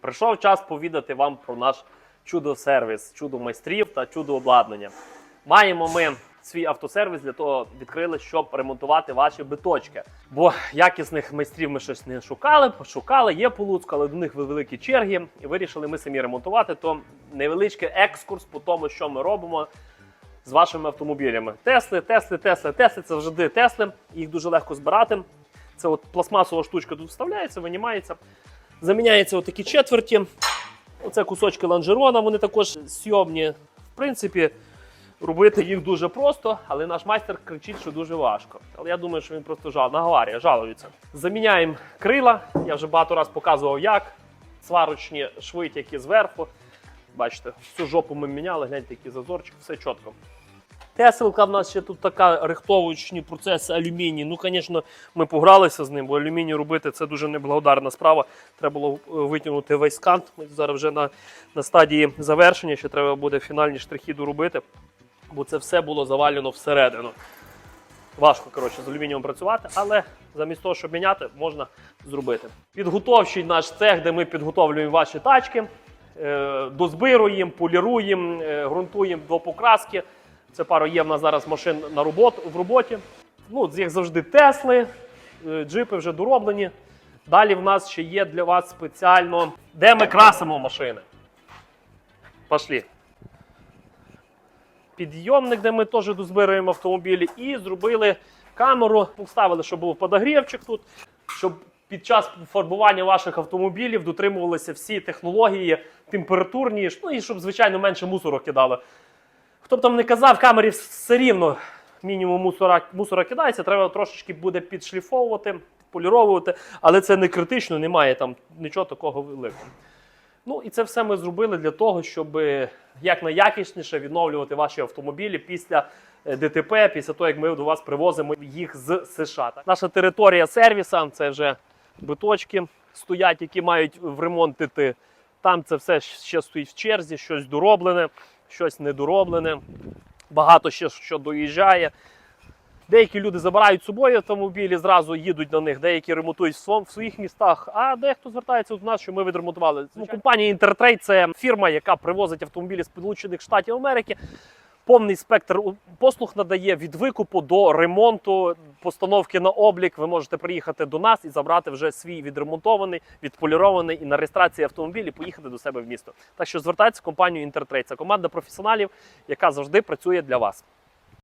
Прийшов час повідати вам про наш чудо-сервіс, чудо майстрів та чудо обладнання. Маємо ми свій автосервіс для того відкрили, щоб ремонтувати ваші биточки. Бо якісних майстрів ми щось не шукали, пошукали, є по Луцьку, але до них великі черги. І вирішили ми самі ремонтувати. То невеличкий екскурс по тому, що ми робимо з вашими автомобілями. Тесли, Тесли, Тесли, Тесли це завжди Тесли. Їх дуже легко збирати. Це от пластмасова штучка тут вставляється, винімається. Заміняються отакі четверті. Оце кусочки лонжерона, вони також сйомні. В принципі, робити їх дуже просто, але наш майстер кричить, що дуже важко. Але я думаю, що він просто жал, наговарює, жалується. Заміняємо крила. Я вже багато разів показував, як. Сварочні швидкі зверху. Бачите, всю жопу ми міняли, гляньте, який зазорчик, все чітко. Теселка в нас ще тут така рихтовочні процеси алюміній. Ну, звісно, ми погралися з ним, бо алюміній робити це дуже неблагодарна справа. Треба було е, витягнути весь кант. Ми зараз вже на, на стадії завершення, ще треба буде фінальні штрихи доробити, бо це все було завалено всередину. Важко коротше, з алюмінієм працювати, але замість того, щоб міняти, можна зробити. Підготовчий наш цех, де ми підготовлюємо ваші тачки, е, дозбируємо, поліруємо, е, ґрунтуємо до покраски. Це пару є в нас зараз машин на роботу, в роботі. Ну, як завжди, Тесли, е, джипи вже дороблені. Далі в нас ще є для вас спеціально, де ми красимо машини. Пошли. Підйомник, де ми теж дозбираємо автомобілі, і зробили камеру, поставили, щоб був подогрівчик тут, щоб під час фарбування ваших автомобілів дотримувалися всі технології температурні, ну і щоб, звичайно, менше мусору кидало. Хто б там не казав, камері все рівно мінімум мусора, мусора кидається, треба трошечки буде підшліфовувати, поліровувати, але це не критично, немає там нічого такого великого. Ну і це все ми зробили для того, щоб якнайякісніше відновлювати ваші автомобілі після е, ДТП, після того, як ми до вас привозимо їх з США. Наша територія сервіса це вже биточки стоять, які мають времонтити. Там це все ще стоїть в черзі, щось дороблене, щось недороблене. Багато ще що доїжджає. Деякі люди забирають з собою автомобілі, зразу їдуть на них, деякі ремонтують в своїх містах, а дехто звертається до нас, що ми відремонтували. Ну, компанія Intertrade – це фірма, яка привозить автомобілі з Сполучених Штатів Америки. Повний спектр послуг надає від викупу до ремонту, постановки на облік. Ви можете приїхати до нас і забрати вже свій відремонтований, відполірований і на реєстрації автомобіль і поїхати до себе в місто. Так що звертайтеся в компанію Інтертрейд. Це команда професіоналів, яка завжди працює для вас.